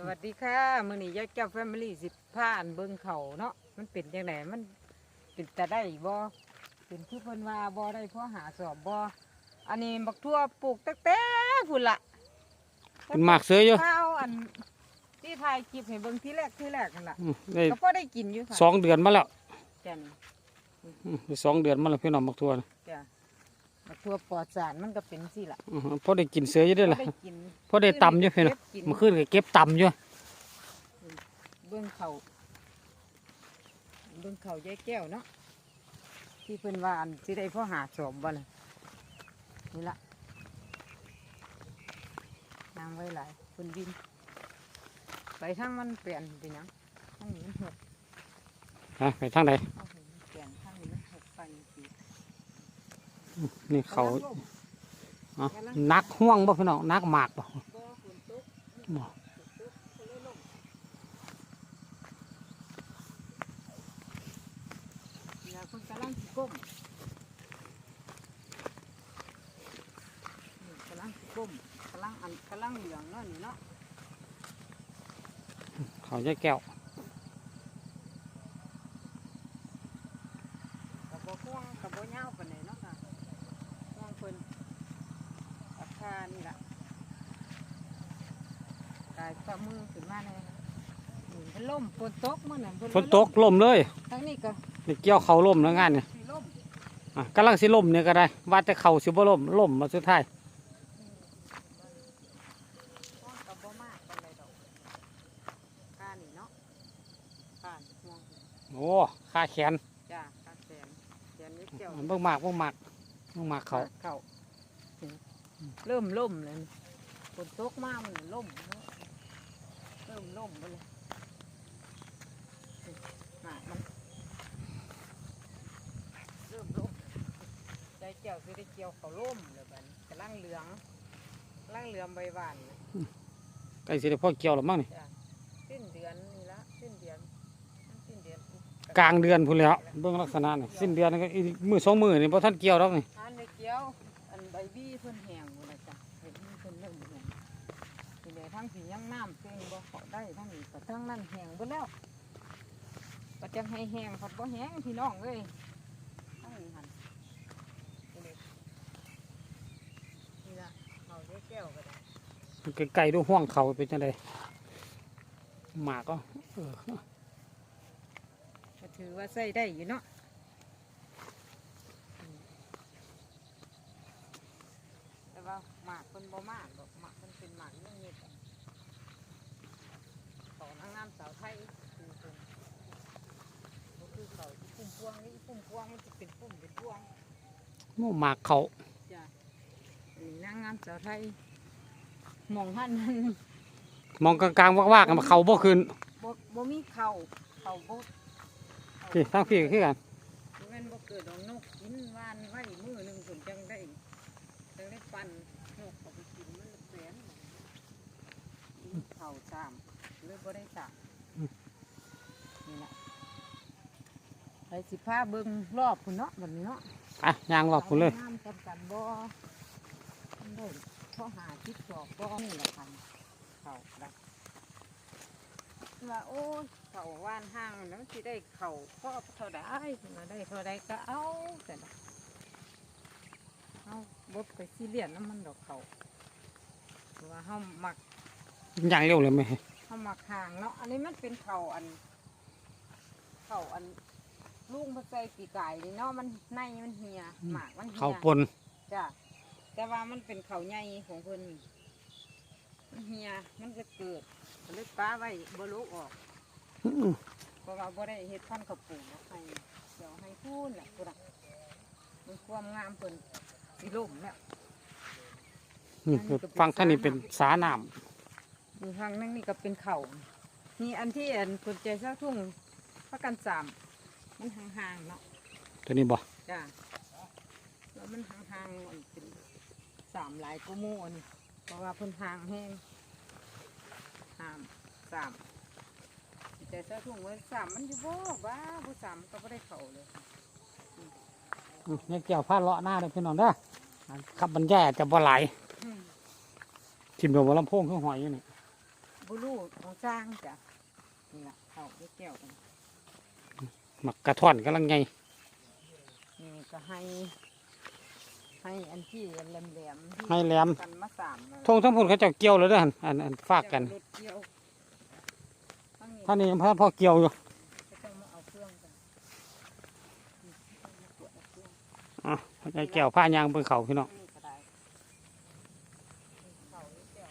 สวัสดีค่ะมื้อนี้ยายแก้วแฟมิลี่สิพาอันเบิ่งเขาเนาะมันเป็นจังไดมันเป็นตาได้บ่เป็นที่เพิ่นว่าบ่ได้เพราะหาสอบบ่อันนี้บักทั่วปลูกตั้งแต่พุ่นละเป็นหมากเสืออยู่ข้าวอันที่ถ่ายคลิปให้เบิ่งที่แรกที่แรกนั่นล่ะอืมได้ก็พอได้กินอยู่ค่ะสองเดือนมาแล้วจ้ะนี่อืมได้สองเดือนมาแล้วพี่น้องบักทัวนะจ้ะ บักทั่วปลอดสารมันก็เป็นสิล่ะอือพอได้กินเสืออยู่ได้อพอล่ะได้กินพอได้ตำอยู่พี่น้องเก็บกินเมื่อคืนก็เก็บตำอยู่เบิ่งเขาเบิ่งเขายายแก้วเนาะที่เพิ่นว่าอันสิได้พ่อหาสอบบ่ล่ะนี่ละนางไว้หลายเพิ่นวินไปทางมันเปลี่ยนไปหยังทางนี้มันหกฮะไปทางไหนเอาเห็นมันเปลี่ยนทางนี้มันหกไปสิ นี่เขากำลังลงอะนักห่วงบ่พี่น้องนักหมากบ่บ่ฝนตกบ่ฝนตกก็เลยลงนี่ล่ะาคานี่ล่ะกายฝ่ามือขึ้นมาเลยนะนี่เป็นลมฝนตกมื้อนั้นเพิ่ฝนตกล่มเลยทางนี้ก็นี่เกี่ยวเขาล่มแล้วงานเนี่ยสิลมอะกำลังสิล่มเนี่ยก็ได้ว่าแต่เขาสิบ่ล่มล่มมาสุดท้ายห่วงกับบ่มากปานใดดอกค่านี่เนาะค่าห่วงโอ้ค่าแขนจ้าค่าแสนแสนนิดเดียวเบิ่งหมากเบิ่งหมากเบิ่งหมากเขา เขา เริ่มล่มเลยนี่ฝนตกมามันล่มเนาะเริ่มล่มไปเลยหมากมันเริ่มล่มใจเจียวสิได้เจียวเขาล่มเลยบัดนี้กำลังเหลืองกำลังเหลือมใบหวานเลยใกล้สิได้พ่อเกี่ยวแล้วมั้งนี่จ้ะสิ้นเดือนนี่ละสิ้นเดือนสิ้นเดือนกลางเดือนพุ่นแล้วเบิ่งลักษณะนี่สิ้นเดือนนี่ก็อีกมือสองมือนี่บ่ทันเกี่ยวดอกนี่อันในเกี้ยวอันใบบี้เพิ่นแห้งหมดเลยจ้ะใบบี้เพิ่นเริ่มแห้ง ทีนี้ทั้งสียังน้ำเต็งบ่เขาได้ทั้งนี้ก็ทั้งนั้นแห้งหมดแล้วก็จังให้แห้งผัดบ่แห้งพี่น้องเอ้ยทั้งนี้หันนี่เลยนี่ละเอาเยอะแก้วก็ได้ไกลๆดูห่วงเขาเป็นจังไดหมากก็เออก็ถือว่าใส่ได้อยู่เนาะอืมแต่ว่าหมากเพิ่นบ่มากดอกหมากเพิ่นเป็นหมากเรื่องเงียบเขา นางงามสาวไทยคือเพิ่นก็คือเขาที่ปุ่มพวงนี่ปุ่มพวงมันจะเป็นปุ่มเป็นพวงโอ้หมากเขาจ้ะนี่นางงามสาวไทยหมองหันมันมองกลางๆวากๆกันเขาบ่ขึ้นบ่บ่มีเข่าเข่าบ่พี่ทั้งพี่ก็คือกันแม่นบ่เกิดดอกนกกินวานไว้มือหนึ่งผลจังได้จังได้ปันนกเอาไปกินมันแสนกินเข่าสาม เลยบ่ได้สามนี่แหละไปสิพาเบิ่งรอบคุณเนาะแบบนี้เนาะอะยางรอบคุณเลยน้ำกันกันบ่มันได้ข้อหาทิศสอบบ่นี่แหละคันเข่าได้ว่าโอ้ยเข่าว่านห้างแล้วสิได้เข่าพ่อเท่าใดมาได้เท่าใดก็เอาแต่ละเอาบดไปซีเรียสน้ำมันดอกเขาเพราะว่าเฮามักยางเร็วเลยไหม เฮามักห่างเนาะอันนี้มันเป็นเข่าอัน เข่าอันลุงพระใจปีกายนี่เนาะมันในมันเหียหมากมันเหียเขาปนจ้ะแต่ว่ามันเป็นเขาใหญ่ของเพิ่นมันเฮียมันจะเกิดก็เลยป้าไว้บ่ลุกออกอื้อเพราะว่าบ่ได้เฮ็ดพันธุ์ข้าวปลูกเอาให้เดี๋ยวให้พูนแหละพุ่นน่ะมันความงามเพิ่นสิล่มแล้วนี่ฟังท่านนี่เป็นสาน้ มีทางนั่งนี่ก็เป็นเขานี่อันที่อันคนใจเศร้าทุ่งพักกันสามมันห่างๆเนาะำตัวนี้บ่จ้ะแล้วมันห่างๆมันเป็นสามหลายกูโมอันนี้เพราะว่าเพิ่นห่างแห้งห้ามสามแต่เสื้อถุงไว้สามมันอยู่บ่บ้าผู้สามก็ไม่ได้เข่าเลยอื้อเนี่ยเกี่ยวผ้าเลาะหน้าเลยพี่น้องเด้อขับบรรยายอาจจะบ่ไหลายอืมทิมโดนบ่ลำโพงเครื่องหอยอยู่นี่อ บุรูของสร้างจ้ะนี่ล่ะเขาได้แก้วกันหมักกระท่อนกำลังไงนี่ก็ให้ ให้อันที่แหลมๆที่ให้แหลมกันมาสามนั่นทงทั้งพุ่นเขาเจ้าเกี่ยวแล้วเด้อหั่นอันอันฝากกันรถเกี่ยวทั้งนี้ท่านนี้ยังพอพอเกี่ยวอยู่ก็ต้องมาเอาเครื่องกันนี่มาตรวจเอาเครื่องอะเขาจะแก้วผ้ายางเบิ่งเขาพี่น้องนี่ก็ได้เขานี่แก้ว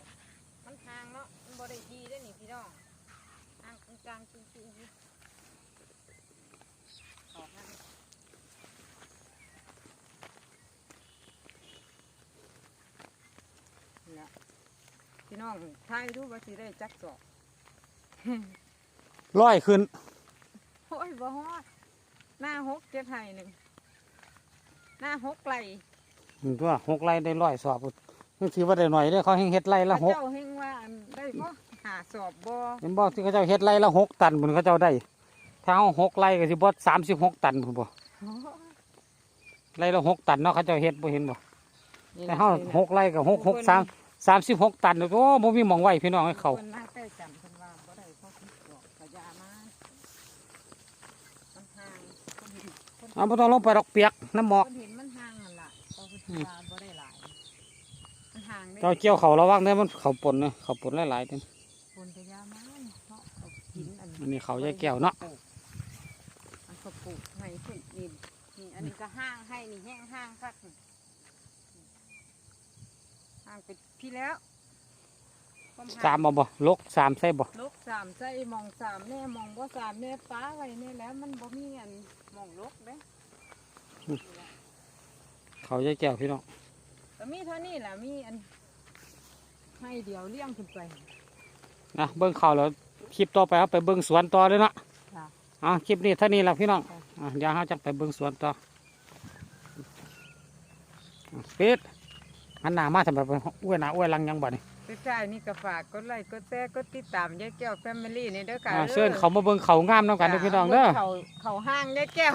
มันทางเนาะมันบ่ได้ดีได้อนี่ พี่น้องทางกลางๆจุ่มๆอยู่เขาห้างนี่ล่ะพี่น้องทายดูว่าสิได้จักสอบร้อยขึ้น โอ้ยบ่ฮอดหน้าหกเจ็ดไห้หนึ่งหน้าหกไกลมันตัวหกไร่ได้ร้อยสอบนี่ถือว่าได้หน่อยเด้อเขาให้เฮ็ดไร่ละหกเจ้าเฮงว่าอันได้บ่หา สอบบ่เห็นบ่ที่เขาเจ้าเฮ็ดไร่ละหกตันพุ่นเขาเจ้าได้ถ้าเอาหกไร่ก็สิบ่สามสิบหกตันพุ่นบ่ไร่ละหกตันเนาะเขาเจ้าเฮ็ดบ่เห็นบ่แต่เฮาหกไร่ก็หกหกสามสามสิบหกตันโอ้บ่มีหมองไว้พี่น้องให้เขาคนหน้าใกล้กันเพิ่นว่าบ่ได้เขาคิดดอกกระยามามันห่างคนเห็นคนเอาบ่ต้องลงไปดอกเปียกน้ำหมอกคนเห็นมันห่างนั่นล่ะเขาคิดว่าบ่ได้หลายมันห่างได้เจ้าเกี่ยวเขาระวังเด้อมันเขาปนเนาะเขาปนหลายๆเด้อ คนกระยามาเนาะเอากิ นอันอันนี้เขายายแก้วเนาะอันเขาปลูกให้ขึ้นดินนี่อันนี้ก็ห้างให้นี่แห้งห้างคักนี่ห้างไปพี่แล้วความห่างสามบ่บ่ลกสามใส่บ่ลกสามใส่มองสามแน่มองบ่สามแน่ป้าไว้นี่แหล้วมันบ่มีอันมองลกเด้เขายายแก้วพี่น้องก็มีเท่านี้แหละมีอันให้เดียวเลี้ยงขึ้นไปนะเบิ่งเขาแล้ว คลิปต่อไปเอาไปเบิ่งสวนต่อเลยเนาะค่ะอะคลิปนี้เท่านี้ละพี่น้องค่ะอะเดี๋ยวเราจะไปเบิ่งสวนต่ออะปิดหันหน้ามาทำไมอ้วยหน้าอ้วยหลังยังบ่นี่สุดท้ายนี่ก็ฝากกดไลค์กดแชร์กดติดตามยายแก้วแฟมิลี่นี่เด้อค่ะอะเชิญเขามาเบิ่งเขางามน้ำกันเด้อพี่น้องเด้อเขาเขาห้างยายแก้ว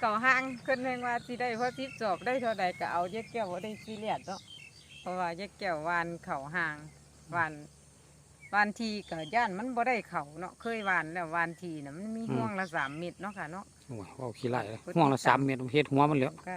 เขาห้างคนหนึ่งว่าสิได้เพราะทิพจอบได้เท่าใดก็เอายายแก้วบ่ได้ซีเรียสเนาะเพราะว่ายายแก้ววานเขาห้างวาน วานทีก็ย่านมันบ่ได้เขาเนาะเคยวานแล้ววานทีน่ะมันมีห่วงละสามเม็ดเนาะค่ะเนาะ โอ้ยเว้าขี้ไล่เลยห่วงละสามเมตรเฮ็ดหัวมันเหลือก็